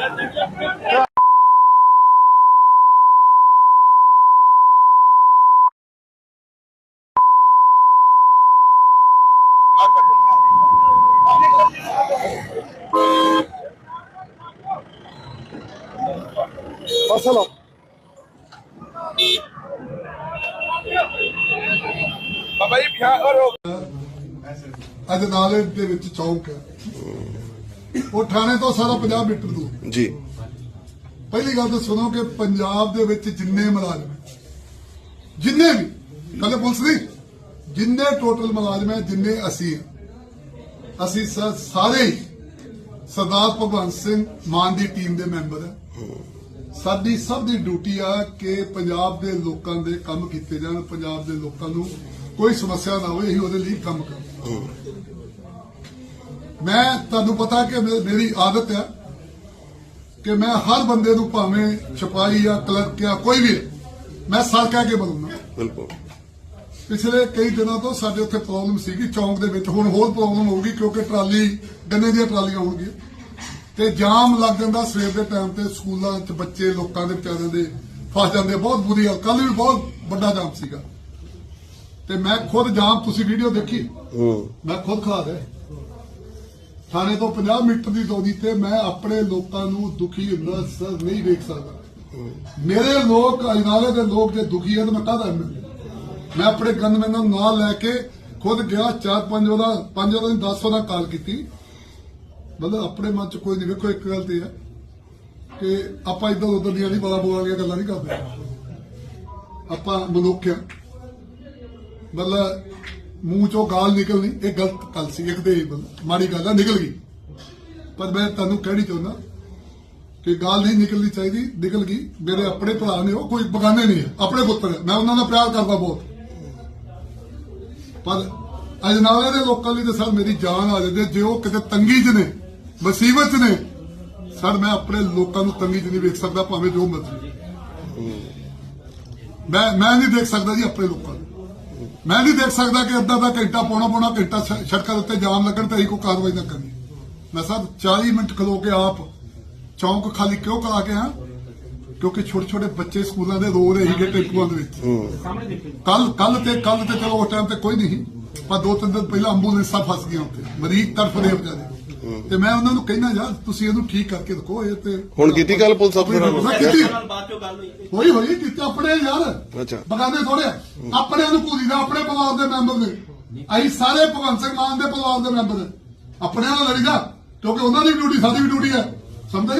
ਫਸਲ ਬਾਬਾ ਜੀ ਬਿਹਾਰ ਔਰ ਅੱਜ ਨਾਲੇ ਦੇ ਵਿੱਚ ਚੌਂਕ ਹੈ ਉਹ ਥਾਣੇ ਤੋਂ ਸਾਰਾ 50 ਮੀਟਰ ਦੂਰ। ਜੀ। ਪਹਿਲੀ ਗੱਲ ਤਾਂ ਸੁਣੋ ਕਿ ਪੰਜਾਬ ਦੇ ਵਿੱਚ ਜਿੰਨੇ ਮੁਲਾਜ਼ਮ ਜਿੰਨੇ ਵੀ ਕੱਲੇ ਪੁਲਿਸ ਨਹੀਂ ਜਿੰਨੇ ਟੋਟਲ ਮੁਲਾਜ਼ਮ ਹੈ ਜਿੰਨੇ ਅਸੀਂ ਅਸੀਂ ਸਾਰੇ ਸਰਦਾਰ ਭਗਵੰਤ ਸਿੰਘ ਮਾਨ ਦੀ ਟੀਮ ਦੇ ਮੈਂਬਰ ਹੈ। ਸਾਡੀ ਸਭ ਦੀ ਡਿਊਟੀ ਆ ਕਿ ਪੰਜਾਬ ਦੇ ਲੋਕਾਂ ਦੇ ਕੰਮ ਕੀਤੇ ਜਾਣ ਪੰਜਾਬ ਦੇ ਲੋਕਾਂ ਨੂੰ ਕੋਈ ਸਮੱਸਿਆ ਨਾ ਹੋਵੇ ਅਸੀਂ ਉਹਦੇ ਲਈ ਕੰਮ ਕਰਾਂਗੇ। ਮੈਂ ਤੁਹਾਨੂੰ ਪਤਾ ਕਿ ਮੇਰੀ ਆਦਤ ਹੈ ਕਿ ਮੈਂ ਹਰ ਬੰਦੇ ਨੂੰ ਭਾਵੇਂ ਛਪਾਈ ਆ ਕਲਰਕ ਆ ਕੋਈ ਵੀ ਮੈਂ ਸਰ ਕਹਿ ਕੇ ਬੋਲੂੰਗਾ। ਬਿਲਕੁਲ। ਪਿਛਲੇ ਕਈ ਦਿਨਾਂ ਤੋਂ ਸਾਡੇ ਉੱਥੇ ਪ੍ਰੋਬਲਮ ਸੀਗੀ ਚੌਂਕ ਦੇ ਵਿੱਚ। ਹੁਣ ਹੋਰ ਪ੍ਰੋਬਲਮ ਹੋਊਗੀ ਕਿਉਂਕਿ ਟਰਾਲੀ ਗੰਨੇ ਦੀਆਂ ਟਰਾਲੀਆਂ ਹੋਣਗੀਆਂ। ਤੇ ਜਾਮ ਲੱਗ ਜਾਂਦਾ ਸਵੇਰ ਦੇ ਟਾਈਮ ਤੇ ਸਕੂਲਾਂ 'ਚ ਬੱਚੇ ਲੋਕਾਂ ਦੇ ਵਿਚਾਰਿਆਂ ਦੇ ਫਸ ਜਾਂਦੇ। ਬਹੁਤ ਬੁਰੀ ਹਾਲ ਕੱਲ ਵੀ ਬਹੁਤ ਵੱਡਾ ਜਾਮ ਸੀਗਾ। ਤੇ ਮੈਂ ਖੁਦ ਜਾਮ ਤੁਸੀਂ ਵੀਡੀਓ ਦੇਖੀ? ਮੈਂ ਖੁਦ ਖਾ ਰਿਹਾ। ਥਾਣੇ ਤੋਂ 50 ਮੀਟਰ ਦੀ ਦੂਰੀ ਤੇ ਮੈਂ ਆਪਣੇ ਲੋਕਾਂ ਨੂੰ ਦੁਖੀ ਹੁੰਦਾ ਸਰ, ਨਹੀਂ ਦੇਖ ਸਕਦਾ। ਮੇਰੇ ਲੋਕ, ਅਜਨਾਲੇ ਦੇ ਲੋਕ ਜੇ ਦੁਖੀ ਹਨ ਮੈਂ ਕਾਹਦਾ ਮੈਂ ਆਪਣੇ ਗਨਮੈਨ ਨੂੰ ਨਾਲ ਲੈ ਕੇ ਖੁਦ ਗਿਆ, ਚਾਰ ਪੰਜ ਉਹਦਾ ਪੰਜ ਉਹਦਾ 10 ਉਹਦਾ ਕਾਲ ਕੀਤੀ। ਮਤਲਬ ਆਪਣੇ ਮਨ ਚ ਕੋਈ ਨਹੀਂ, ਵੇਖੋ ਇੱਕ ਗੱਲ ਤੇ ਹੈ ਕਿ ਆਪਾਂ ਇਦਾਂ ਉਧਰ ਦੀਆਂ ਨਹੀਂ ਬੜਾ ਬੋਲਾਂ ਵਾਲੀਆਂ ਗੱਲਾਂ ਨਹੀਂ ਕਰਦੇ। ਆਪਾਂ ਮਨੁੱਖ ਆ। ਮਤਲਬ ਮੂੰਹ ਚੋਂ ਗਾਲ ਨਿਕਲਣੀ, ਇਹ ਗਲਤ ਗੱਲ ਸੀ, ਇੱਕ ਤੇ ਮਾੜੀ ਗੱਲ ਆ, ਨਿਕਲ ਗਈ। ਪਰ ਮੈਂ ਤੁਹਾਨੂੰ ਕਹਿਣੀ ਚਾਹੁੰਦਾ ਕਿ ਗਾਲ ਨਹੀਂ ਨਿਕਲਣੀ ਚਾਹੀਦੀ, ਨਿਕਲ ਗਈ। ਮੇਰੇ ਆਪਣੇ ਭਰਾ ਨੇ, ਉਹ ਕੋਈ ਬਗਾਨੇ ਨਹੀਂ ਹੈ, ਆਪਣੇ ਪੁੱਤਰ ਮੈਂ ਉਹਨਾਂ ਦਾ ਪਿਆਰ ਕਰਦਾ ਬਹੁਤ। ਪਰ ਅਜਨਾਲੇ ਦੇ ਲੋਕਾਂ ਲਈ ਤਾਂ ਸਰ ਮੇਰੀ ਜਾਨ ਆ ਜਾਂਦੀ ਹੈ। ਜੇ ਉਹ ਕਿਤੇ ਤੰਗੀ 'ਚ ਨੇ, ਮੁਸੀਬਤ 'ਚ ਨੇ, ਸਰ ਮੈਂ ਆਪਣੇ ਲੋਕਾਂ ਨੂੰ ਤੰਗੀ 'ਚ ਨਹੀਂ ਵੇਖ ਸਕਦਾ, ਭਾਵੇਂ ਜੋ ਮਰਜ਼ੀ। ਮੈਂ ਮੈਂ ਨਹੀਂ ਦੇਖ ਸਕਦਾ ਜੀ ਆਪਣੇ ਲੋਕਾਂ ਨੂੰ। ਮੈਂ ਨਹੀਂ ਦੇਖ ਸਕਦਾ ਕਿ ਅੱਧਾ ਦਾ ਘੰਟਾ ਪੌਣਾ ਪੌਣਾ ਘੰਟਾ ਸੜਕਾਂ ਦੇ ਉੱਤੇ ਜਾਮ ਲੱਗਣ ਤੇ ਅਸੀਂ ਕੋਈ ਕਾਰਵਾਈ ਨਾ ਕਰਨੀ ਮੈਂ ਸਰ 40 ਮਿੰਟ ਖਲੋ ਕੇ ਆਪ ਚੌਂਕ ਖਾਲੀ ਕਿਉਂ ਕਰਾ ਕੇ ਆ ਕਿਉਂਕਿ ਛੋਟੇ ਛੋਟੇ ਬੱਚੇ ਸਕੂਲਾਂ ਦੇ ਰੋ ਰਹੇ ਸੀਗੇ ਟੈਂਪੂਆਂ ਦੇ ਵਿੱਚ। ਕੱਲ ਕੱਲ ਤੇ ਕੱਲ ਤੇ ਚਲੋ ਉਸ ਟਾਈਮ ਤੇ ਕੋਈ ਨਹੀਂ ਪਰ ਦੋ ਤਿੰਨ ਦਿਨ ਪਹਿਲਾਂ ਐਂਬੂਲੈਂਸਾਂ ਫਸ ਗਈਆਂ ਉੱਥੇ। ਮਰੀਜ਼ ਤੜਫਦੇ ਵਿਚਾਰੇ। ਤੇ ਮੈਂ ਉਹਨਾਂ ਨੂੰ ਕਹਿਣਾ ਯਾਰ ਤੁਸੀਂ ਇਹਨੂੰ ਠੀਕ ਕਰਕੇ ਰੱਖੋ ਇਹ ਤੇ ਹੁਣ ਕੀਤੀ ਗੱਲ ਪੁਲਿਸ ਅਫਸਰਾਂ ਨਾਲ? ਮੈਂ ਕੀਤੀ। ਨਾਲ ਬਾਅਦ ਚੋਂ ਗੱਲ ਹੋਈ। ਹੋਈ ਹੋਈ ਕਿਤੇ ਆਪਣੇ ਯਾਰ। ਅੱਛਾ। ਬਗਾਨੇ ਥੋੜੇ ਆਪਣੇ ਨੂੰ ਪੂਰੀ ਦਾ ਆਪਣੇ ਪਰਿਵਾਰ ਦੇ ਮੈਂਬਰ ਨੇ ਅਸੀਂ ਸਾਰੇ ਭਗਵੰਤ ਸਿੰਘ ਮਾਨ ਦੇ ਪਰਿਵਾਰ ਦੇ ਮੈਂਬਰ ਨੇ ਆਪਣੇ ਨਾਲ ਲੜੀਦਾ ਕਿਉਂਕਿ ਉਹਨਾਂ ਦੀ ਡਿਊਟੀ ਸਾਡੀ ਵੀ ਡਿਊਟੀ ਹੈ ਸਮਝੇ